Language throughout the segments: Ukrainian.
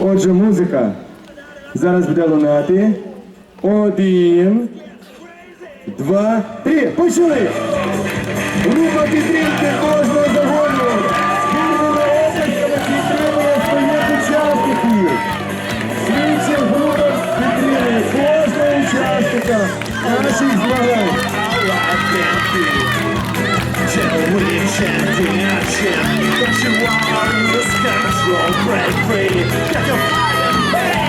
Отже, музика зараз буде лунати. Один, два, три. Почали! Група підтримки кожного загону. Спільними областями підтримує своїх учасників. Слідчі група підтримує кожного учасника наших змагань. Champion, champion, but you are lose control, break free, get your fire, pain.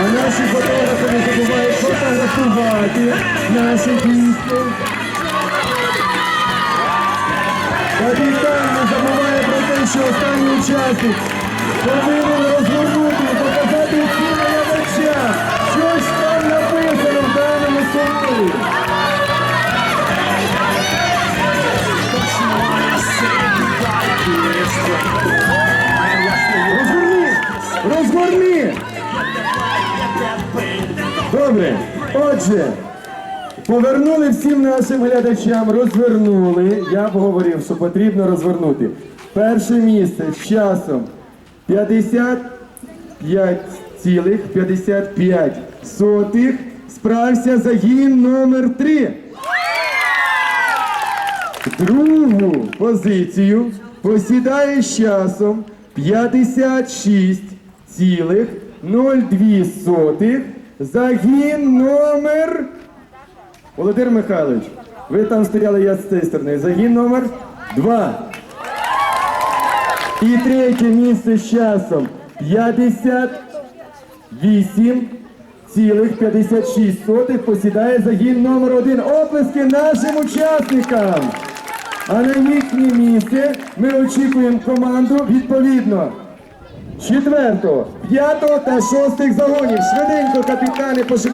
А наші фотографи не забувають фотографувати наші дійсно. Капітан не забуває про те, що останній учасник повинен Добре. Отже, повернули всім нашим глядачам, розвернули. Я б говорив, що потрібно розвернути. Перше місце з часом 55,55 сотих справився загін номер 3. Другу позицію посідає з часом 56,02 загін номер. Володимир Михайлович, ви там стояли, я з цієї сторони. Загін номер 2. І третє місце з часом 58,56 посідає загін номер 1. Оплески нашим учасникам. А на їхнє місце ми очікуємо команду відповідно четвертого, п'ятого та шостих загонів. Швиденько, капітани, пошукайте.